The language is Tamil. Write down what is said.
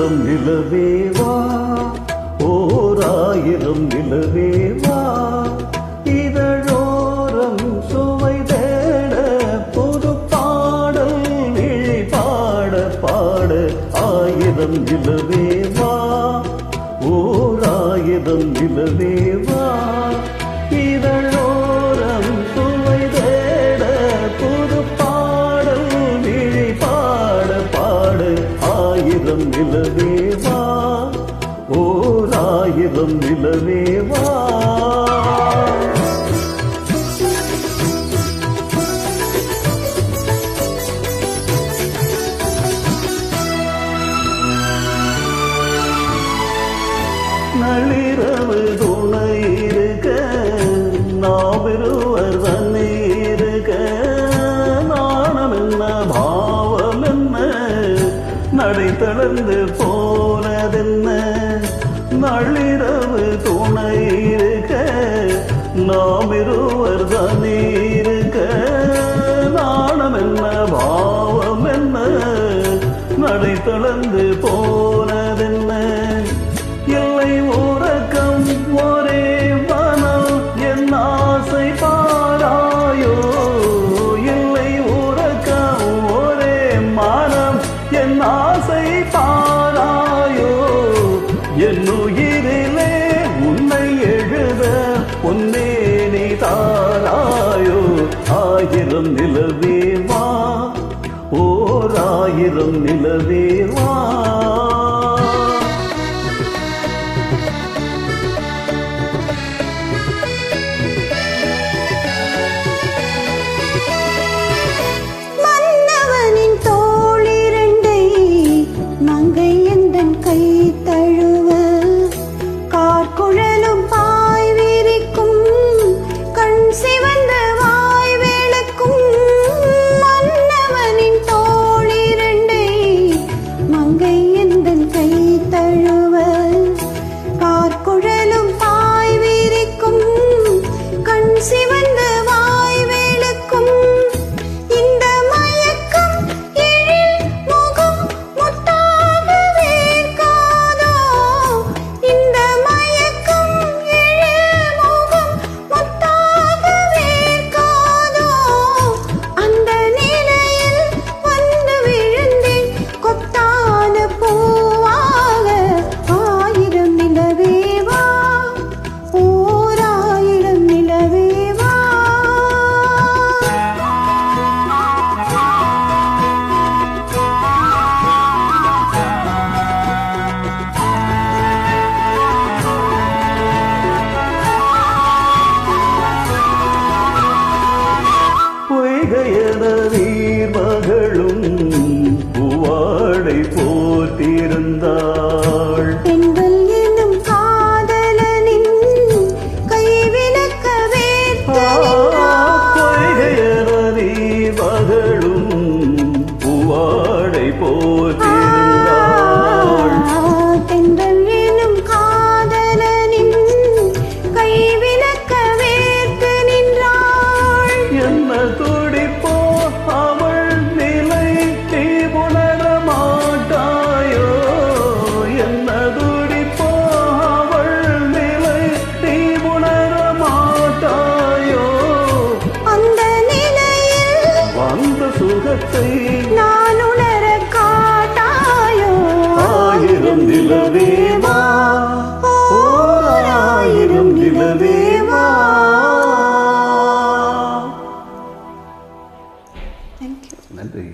ஆயிரம் நிலவேவா ஓர் ஆயிரம் நிலவேவா இதழோரம் சுவை தேட புது பாடல் விழி பாட பாட ஆயிரம் நிலவேவா ஓர் ஆயிரம் நிலவேவா நள்ளிரவு துணை இருக்க நாவிருவர் தன்னை இருக்க. நாணம் என்ன பாவம் என்ன நடை தளர்ந்து போனதென்ன? நள்ளிரவு துணை இருக்க நாம் தனி இருக்க. நாணம் என்ன பாவம் என்ன நடை தளர்ந்து பாராயோ என்னுயிரிலே உன்னை எழுத பொன்னே நீ தாராயோ? ஆயிரம் நிலவேவா? ஓர் ஆயிரம் நிலவேவா? திகயன நீர் மகளும் பூவாடை போத்திருந்தாள் உலகத்தை நான் உணர காட்டாயோ? ஆயிரம் நிலவேவா ஆயிரம் நிலவேவா நன்றி.